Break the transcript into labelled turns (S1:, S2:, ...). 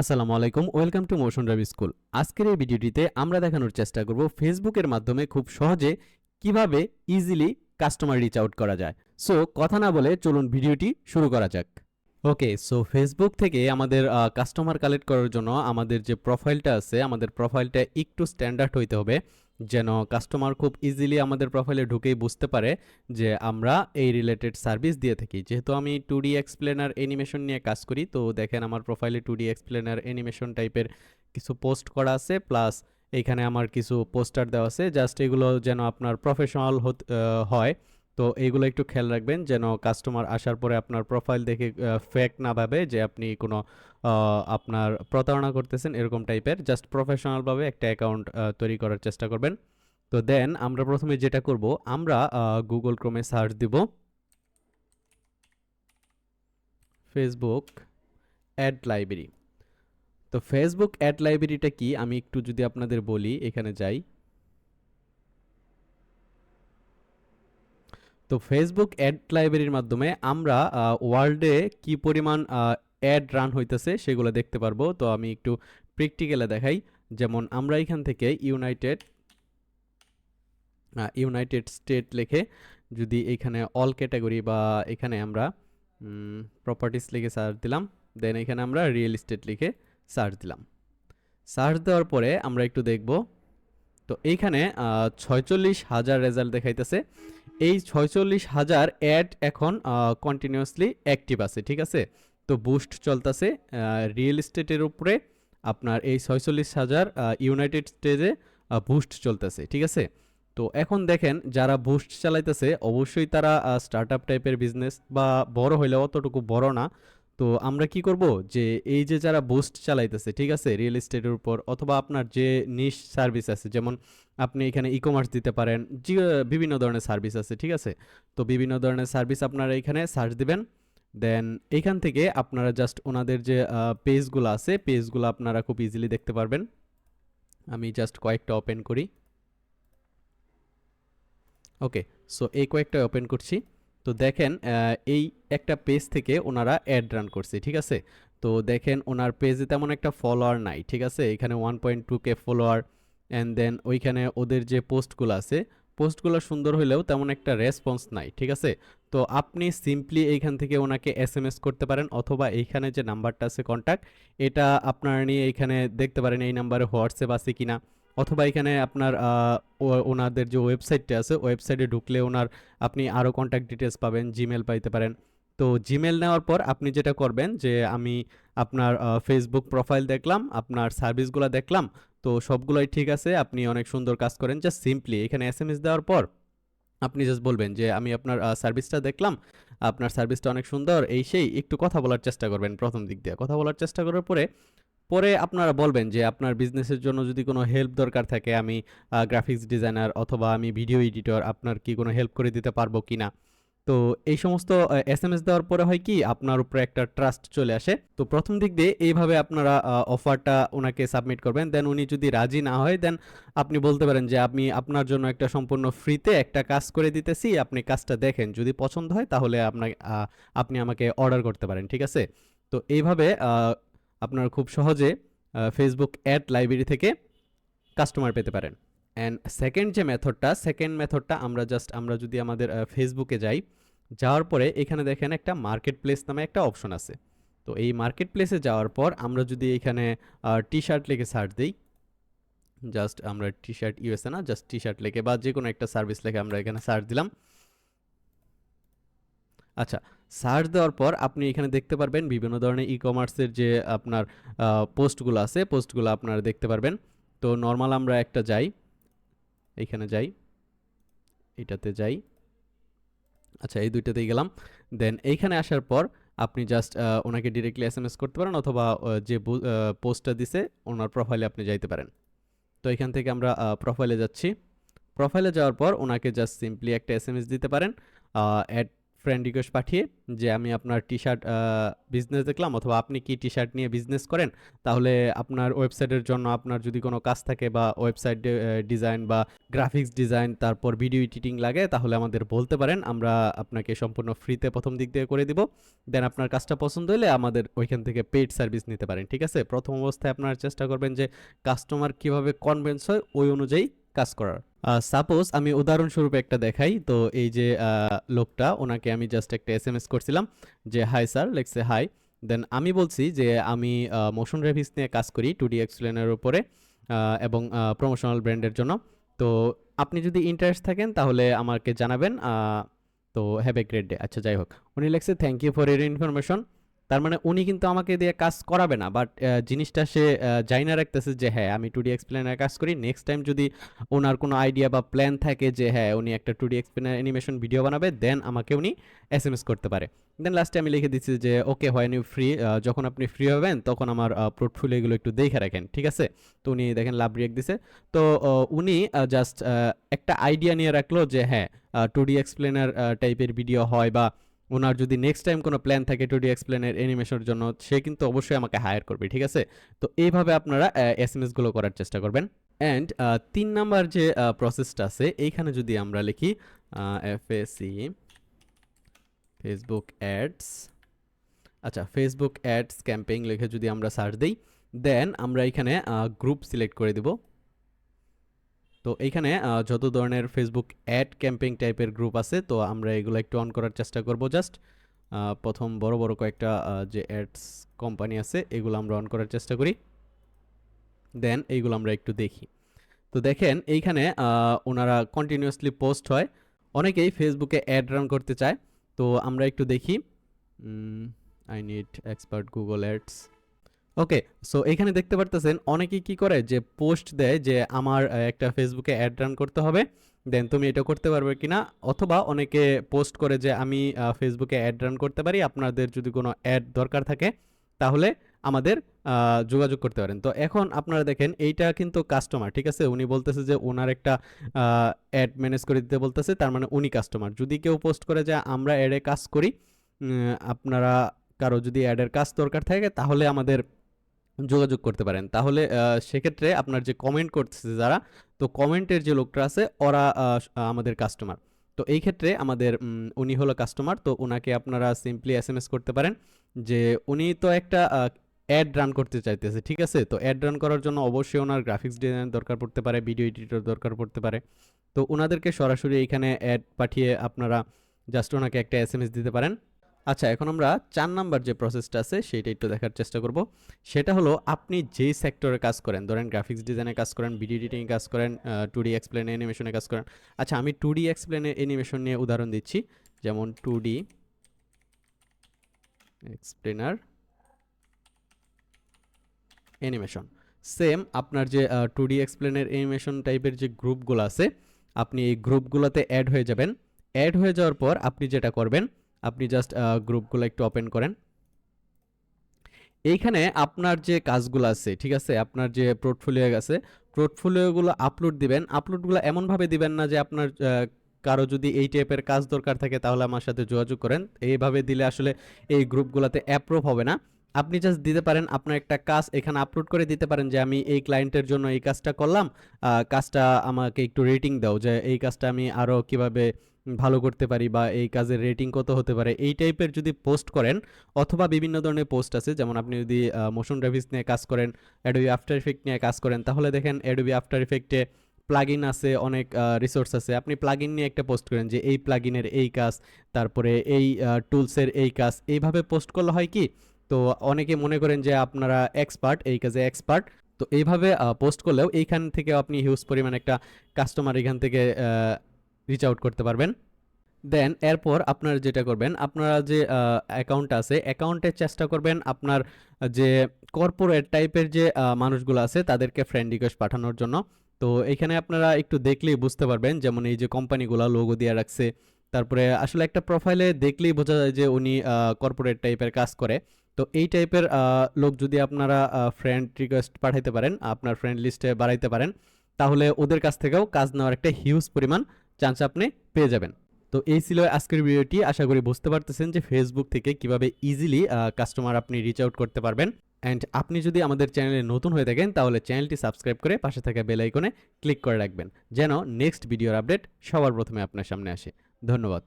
S1: আসসালামু আলাইকুম, welcome to Motion Drive School. আজকের এই ভিডিওটিতে আমরা দেখানোর চেষ্টা করব ফেসবুকের মাধ্যমে খুব সহজে কীভাবে ইজিলি কাস্টমার রিচ আউট করা যায়। সো কথা না বলে চলুন ভিডিওটি শুরু করা যাক। ওকে সো ফেসবুক থেকে আমাদের কাস্টমার কালেক্ট করার জন্য আমাদের যে প্রোফাইলটা আছে, আমাদের প্রোফাইলটা একটু স্ট্যান্ডার্ড হইতে হবে, যেন কাস্টমার খুব ইজিলি আমাদের প্রোফাইলে ঢুকেই বুঝতে পারে যে আমরা এই রিলেটেড সার্ভিস দিয়ে থাকি। যেহেতু আমি টু ডি এক্সপ্লেনার অ্যানিমেশন নিয়ে কাজ করি, তো দেখেন আমার প্রোফাইলে টু ডি এক্সপ্লেনার অ্যানিমেশন টাইপের কিছু পোস্ট করা আছে প্লাস এখানে আমার কিছু পোস্টার দেওয়া আছে জাস্ট এগুলো যেন আপনার প্রফেশনাল হয়। তো এইগুলো একটু খেয়াল রাখবেন যেন কাস্টমার আসার পরে আপনার প্রোফাইল দেখে ফেক না ভাবে যে আপনি কোনো আপনার প্রতারণা করতেছেন এরকম টাইপের জাস্ট প্রফেশনালভাবে একটা অ্যাকাউন্ট তৈরি করার চেষ্টা করবেন। তো দেন আমরা প্রথমে যেটা করব, আমরা গুগল ক্রোমে সার্চ দিব। ফেসবুক অ্যাড লাইব্রেরি তো ফেসবুক অ্যাড লাইব্রেরিটা কি? আমি একটু যদি আপনাদের বলি, এখানে যাই। তো ফেসবুক অ্যাড লাইব্রেরির মাধ্যমে আমরা ওয়ার্ল্ডে কি পরিমাণ অ্যাড রান হইতেছে সেগুলো দেখতে পারব। তো আমি একটু প্র্যাকটিক্যালে দেখাই। যেমন আমরা এখান থেকে ইউনাইটেড ইউনাইটেড স্টেট লিখে যদি এখানে অল ক্যাটাগরি বা এখানে আমরা প্রপার্টিস লিখে সার্চ দিলাম দেন এখানে আমরা রিয়েল এস্টেট লিখে সার্চ দিলাম। সার্চ দেওয়ার পরে আমরা একটু দেখব তো এইখানে ছয়চল্লিশ হাজার রেজাল্ট দেখাইতেছে। এই ছয়চল্লিশ হাজার অ্যাড এখন কন্টিনিউয়াসলি অ্যাক্টিভ আছে, ঠিক আছে? তো বুস্ট চলতেছে রিয়েল এস্টেটের উপরে আপনার এই ছয়চল্লিশ হাজার ইউনাইটেড স্টেজে বুস্ট চলতেছে, ঠিক আছে? তো এখন দেখেন, যারা বুস্ট চালাইতেছে, অবশ্যই তারা স্টার্ট আপ টাইপের বিজনেস বা বড় হইলেও অতটুকু বড় না। তো আমরা কি করব? যে এই যে যারা বুস্ট চালাইতেছে, ঠিক আছে? রিয়েল এস্টেটের উপর অথবা আপনার যে নিশ সার্ভিস আছে, যেমন আপনি এখানে ই কমার্স দিতে পারেন, যে- বিভিন্ন ধরনের সার্ভিস আছে, ঠিক আছে? তো বিভিন্ন ধরনের সার্ভিস আপনারা এখানে সার্চ দিবেন। দেন এইখান থেকে আপনারা জাস্ট ওনাদের যে পেজগুলো আছে পেজগুলো আপনারা খুব ইজিলি দেখতে পারবেন। আমি জাস্ট কয়েকটা ওপেন করি। ওকে সো এই কয়েকটা ওপেন করছি। তো দেখেন এই একটা পেজ থেকে ওনারা অ্যাড রান করছে, ঠিক আছে? তো দেখেন, ওনার পেজে তেমন একটা ফলোয়ার নাই, ঠিক আছে? এখানে one point two K follower and then ওইখানে ওদের যে পোস্টগুলো আছে পোস্টগুলো সুন্দর হলেও তেমন একটা রেসপন্স নাই, ঠিক আছে? তো আপনি সিম্পলি এইখান থেকে ওনাকে এস এম এস করতে পারেন, অথবা এইখানে যে নাম্বারটা আছে কন্ট্যাক্ট এটা আপনারা নিয়ে এইখানে দেখতে পারেন এই নাম্বারে হোয়াটসঅ্যাপ আছে কিনা। অথবা এখানে আপনার ওনাদের যে ওয়েবসাইটটা আছে, ওয়েবসাইটে ঢুকলে ওনার আপনি আরও কন্ট্যাক্ট ডিটেলস পাবেন জিমেল পাইতে পারেন। তো জিমেল নেওয়ার পর আপনি যেটা করবেন যে, আমি আপনার ফেসবুক প্রোফাইল দেখলাম, আপনার সার্ভিসগুলো দেখলাম, তো সবগুলোই ঠিক আছে, আপনি অনেক সুন্দর কাজ করেন। জাস্ট সিম্পলি এখানে এস এম এস দেওয়ার পর আপনি জাস্ট বলবেন যে, আমি আপনার সার্ভিসটা দেখলাম, আপনার সার্ভিসটা অনেক সুন্দর, এই সেই, একটু কথা বলার চেষ্টা করবেন প্রথম দিক দিয়ে। কথা বলার চেষ্টা করার পরে পরে আপনারা বলবেন যে আপনার বিজনেসের জন্য যদি কোনো হেল্প দরকার থাকে, আমি গ্রাফিক্স ডিজাইনার অথবা আমি ভিডিও এডিটর আপনার কি কোনো হেল্প করে দিতে পারব কি না তো এই সমস্ত এস এম এস দেওয়ার পরে হয় কি, আপনার উপরে একটা ট্রাস্ট চলে আসে। তো প্রথম দিক দিয়ে এইভাবে আপনারা অফারটা ওনাকে সাবমিট করবেন। দেন উনি যদি রাজি না হয় দেন আপনি বলতে পারেন যে, আমি আপনার জন্য একটা সম্পূর্ণ ফ্রিতে একটা কাজ করে দিতেছি, আপনি কাজটা দেখেন। যদি পছন্দ হয়, তাহলে আপনার আপনি আমাকে অর্ডার করতে পারেন। ঠিক আছে? তো এইভাবে আপনার খুব সহজে ফেসবুক অ্যাড লাইব্রেরি থেকে কাস্টমার পেতে পারেন। অ্যান্ড সেকেন্ড যে মেথডটা সেকেন্ড মেথডটা আমরা জাস্ট আমরা যদি আমাদের ফেসবুকে যাই, যাওয়ার পরে এখানে দেখেন একটা মার্কেট প্লেস নামে একটা অপশন আছে। তো এই মার্কেট প্লেসে যাওয়ার পর আমরা যদি এখানে টি শার্ট লিখে সার্চ দিই জাস্ট আমরা টি শার্ট ইউএসএ না জাস্ট টি শার্ট লিখে বা যে কোনো একটা সার্ভিস লিখে আমরা এখানে সার্চ দিলাম। আচ্ছা সার্চ দেওয়ার পর আপনি এখানে দেখতে পারবেন বিভিন্ন ধরনের ই কমার্সের যে আপনার পোস্টগুলো আছে, পোস্টগুলো আপনারা দেখতে পারবেন। তো নর্মাল আমরা একটা যাই। এইখানে যাই। এটাতে যাই। আচ্ছা এই দুইটাতেই গেলাম। দেন এইখানে আসার পর আপনি জাস্ট ওনাকে ডিরেক্টলি এস এম এস করতে পারেন অথবা যে পোস্টটা দিছে, ওনার প্রোফাইলে আপনি যাইতে পারেন। তো এখান থেকে আমরা প্রোফাইলে যাচ্ছি। প্রোফাইলে যাওয়ার পর ওনাকে জাস্ট সিম্পলি একটা এস এম এস দিতে পারেন। অ্যাড ফ্রেন্ড রিকোয়েস্ট পাঠিয়ে যে আমি আপনার টি শার্ট বিজনেস দেখলাম অথবা আপনি কি টি শার্ট নিয়ে বিজনেস করেন, তাহলে আপনার ওয়েবসাইটের জন্য আপনার যদি কোনো কাজ থাকে বা ওয়েবসাইট ডিজাইন বা গ্রাফিক্স ডিজাইন তারপর ভিডিও এডিটিং লাগে, তাহলে আমাদের বলতে পারেন, আমরা আপনাকে সম্পূর্ণ ফ্রিতে প্রথম দিক দিয়ে করে দিব। দেন আপনার কাজটা পছন্দ হলে আমাদের ওইখান থেকে পেইড সার্ভিস নিতে পারেন, ঠিক আছে? প্রথম অবস্থায় আপনারা চেষ্টা করবেন যে কাস্টমার কীভাবে কনভেন্স হয়, ওই অনুযায়ী কাজ করার। সাপোজ আমি উদাহরণস্বরূপ একটা দেখাই, তো এই যে লোকটা, ওনাকে আমি জাস্ট একটা এস এম এস করছিলাম যে হাই স্যার লেখছে হাই দেন আমি বলছি যে, আমি মোশন গ্রাফিক্স নিয়ে কাজ করি টু ডি এক্সপ্লেনের উপরে এবং প্রমোশনাল ব্র্যান্ডের জন্য। তো আপনি যদি ইন্টারেস্ট থাকেন, তাহলে আমাকে জানাবেন তো হ্যাভ এ গ্রেট ডে আচ্ছা যাই হোক। উনি লেখছে থ্যাংক ইউ ফর এর ইনফরমেশন তার মানে উনি কিন্তু আমাকে দিয়ে কাজ করাবে না বাট জিনিসটা সে যাই না রাখতেছে যে হ্যাঁ আমি টু ডি এক্সপ্লেনের কাজ করি নেক্সট টাইম যদি ওনার কোনো আইডিয়া বা প্ল্যান থাকে যে হ্যাঁ উনি একটা two D explainer animation video বানাবে দেন আমাকে উনি এস এম এস করতে পারে। দেন লাস্টে আমি লিখে দিচ্ছি যে ওকে হয় নিউ ফ্রি যখন আপনি ফ্রি হবেন, তখন আমার পোর্টফোলিওগুলো একটু দেখে রাখেন, ঠিক আছে? তো উনি দেখেন লাভ রিয়েক দিছে। তো উনি জাস্ট একটা আইডিয়া নিয়ে রাখল যে হ্যাঁ টু ডি এক্সপ্লেনার টাইপের ভিডিও হয় বা ওনার যদি নেক্সট টাইম কোনো প্ল্যান থাকে টু ডি এক্সপ্লেনের অ্যানিমেশনের জন্য, সে কিন্তু অবশ্যই আমাকে হায়ার করবে, ঠিক আছে? তো এইভাবে আপনারা এস এম এসগুলো করার চেষ্টা করবেন। অ্যান্ড তিন নাম্বার যে প্রসেসটা আছে, এইখানে যদি আমরা লিখি এফ সি ফেসবুক অ্যাডস আচ্ছা ফেসবুক অ্যাডস ক্যাম্পেইন লিখে যদি আমরা সার্চ দিই দেন আমরা এখানে গ্রুপ সিলেক্ট করে দিব। তো এইখানে যত ধরনের ফেসবুক অ্যাড ক্যাম্পেইন টাইপের গ্রুপ আছে, তো আমরা এগুলো একটু অন করার চেষ্টা করব জাস্ট প্রথম বড় বড় কয়েকটা যে অ্যাডস কোম্পানি আছে, এগুলো আমরা অন করার চেষ্টা করি। দেন এইগুলো আমরা একটু দেখি। তো দেখেন, এইখানে ওনারা কন্টিনিউয়াসলি পোস্ট হয়। অনেকেই ফেসবুকে অ্যাড রান করতে চায়। তো আমরা একটু দেখি। I need expert Google ads okay so এখানে দেখতে পারতেছেন অনেকেই কি করে? যে পোস্ট দেয় যে আমার একটা ফেসবুকে অ্যাড রান করতে হবে দেন তুমি এটা করতে পারবে কিনা? অথবা অনেকে পোস্ট করে যে আমি ফেসবুকে অ্যাড রান করতে পারি, আপনাদের যদি কোনো অ্যাড দরকার থাকে, তাহলে আমাদের যোগাযোগ করতে পারেন। তো এখন আপনারা দেখেন, এইটা কিন্তু কাস্টমার ঠিক আছে? উনি বলতেছে যে ওনার একটা অ্যাড ম্যানেজ করে দিতে বলতেছে, তার মানে উনি কাস্টমার যদি কেউ পোস্ট করে যে আমরা অ্যাডে কাজ করি আপনারা কারও যদি অ্যাডের কাজ দরকার থাকে, তাহলে আমাদের যোগাযোগ করতে পারেন। তাহলে সেক্ষেত্রে আপনার যে কমেন্ট করতেছে যারা, তো কমেন্টের যে লোকটা আছে, ওরা আমাদের কাস্টমার তো এই ক্ষেত্রে আমাদের উনি হলো কাস্টমার তো ওনাকে আপনারা সিম্পলি এস করতে পারেন যে, উনি তো একটা অ্যাড রান করতে চাইতেছে, ঠিক আছে? তো অ্যাড রান করার জন্য অবশ্যই ওনার গ্রাফিক্স ডিজাইন দরকার পড়তে পারে ভিডিও এডিটর দরকার পড়তে পারে। তো ওনাদেরকে সরাসরি এখানে অ্যাড পাঠিয়ে আপনারা জাস্ট ওনাকে একটা এস দিতে পারেন। আচ্ছা এখন আমরা চার নাম্বার যে প্রসেসটা আছে সেটা একটু দেখার চেষ্টা করব। সেটা হলো, আপনি যেই সেক্টরে কাজ করেন, ধরেন গ্রাফিক্স ডিজাইনে কাজ করেন ভিডিও এডিটিং কাজ করেন টু ডি এক্সপ্লেন অ্যানিমেশনে কাজ করেন। আচ্ছা আমি টু ডি এক্সপ্লেনে অ্যানিমেশন নিয়ে উদাহরণ দিচ্ছি। যেমন two D explainer animation same আপনার যে টু ডি এক্সপ্লেনের অ্যানিমেশন টাইপের যে গ্রুপগুলো আছে, আপনি এই গ্রুপগুলোতে অ্যাড হয়ে যাবেন। অ্যাড হয়ে যাওয়ার পর আপনি যেটা করবেন আপনি জাস্ট গ্রুপগুলো একটু ওপেন করেন। এইখানে আপনার যে কাজগুলো আছে, ঠিক আছে? আপনার যে পোর্টফোলিও আছে পোর্টফোলিওগুলো আপলোড দিবেন। আপলোডগুলো এমনভাবে দিবেন না যে আপনার কারও যদি এই টাইপের কাজ দরকার থাকে তাহলে আমার সাথে যোগাযোগ করেন। এইভাবে দিলে আসলে এই গ্রুপগুলোতে অ্যাপ্রুভ হবে না। আপনি জাস্ট দিতে পারেন, আপনার একটা কাজ এখানে আপলোড করে দিতে পারেন যে আমি এই ক্লায়েন্টের জন্য এই কাজটা করলাম। কাজটা আমাকে একটু রেটিং দাও যে এই কাজটা আমি আরও কীভাবে ভালো করতে পারি বা এই কাজের রেটিং কত হতে পারে, এই টাইপের যদি পোস্ট করেন অথবা বিভিন্ন ধরনের পোস্ট আছে, যেমন আপনি যদি মোশন গ্রাফিক্স নিয়ে কাজ করেন অ্যাডোবি আফটার ইফেক্ট নিয়ে কাজ করেন, তাহলে দেখেন অ্যাডোবি আফটার ইফেক্টে প্লাগইন আছে, অনেক রিসোর্স আছে। আপনি প্লাগইন নিয়ে একটা পোস্ট করেন যে এই প্লাগইনের এই কাজ, তারপরে এই টুলসের এই কাজ, এইভাবে পোস্ট করলে হয় কি, তো অনেকে মনে করেন যে আপনারা এক্সপার্ট এই কাজে এক্সপার্ট তো এইভাবে পোস্ট করলেও এইখান থেকে আপনি হিউজ পরিমাণ একটা কাস্টমার এখান থেকে রিচ আউট করতে পারবেন। দেন এরপর আপনারা যেটা করবেন, আপনারা যে অ্যাকাউন্ট আছে অ্যাকাউন্টে চেষ্টা করবেন আপনার যে কর্পোরেট টাইপের যে মানুষগুলো আছে, তাদেরকে ফ্রেন্ড রিকোয়েস্ট পাঠানোর জন্য। তো এখানে আপনারা একটু দেখলেই বুঝতে পারবেন, যেমন এই যে কোম্পানিগুলো লোগো দিয়ে রাখছে। তারপরে আসলে একটা প্রোফাইলে দেখলেই বোঝা যায় যে, উনি কর্পোরেট টাইপের কাজ করে। তো এই টাইপের লোক যদি আপনারা ফ্রেন্ড রিকোয়েস্ট পাঠাইতে পারেন, আপনার ফ্রেন্ড লিস্টে বাড়াইতে পারেন, তাহলে ওদের কাছ থেকেও কাজ নেওয়ার একটা হিউজ পরিমাণ চান্স আপনি পেয়ে যাবেন। তো এই ছিল আজকের ভিডিওটি। আশা করি বুঝতে পারতেছেন যে ফেসবুক থেকে কীভাবে ইজিলি কাস্টমার আপনি রিচ আউট করতে পারবেন। অ্যান্ড আপনি যদি আমাদের চ্যানেলে নতুন হয়ে থাকেন, তাহলে চ্যানেলটি সাবস্ক্রাইব করে পাশে থাকা বেল আইকনে ক্লিক করে রাখবেন। যেন নেক্সট ভিডিওর আপডেট সবার প্রথমে আপনার সামনে আসে। ধন্যবাদ।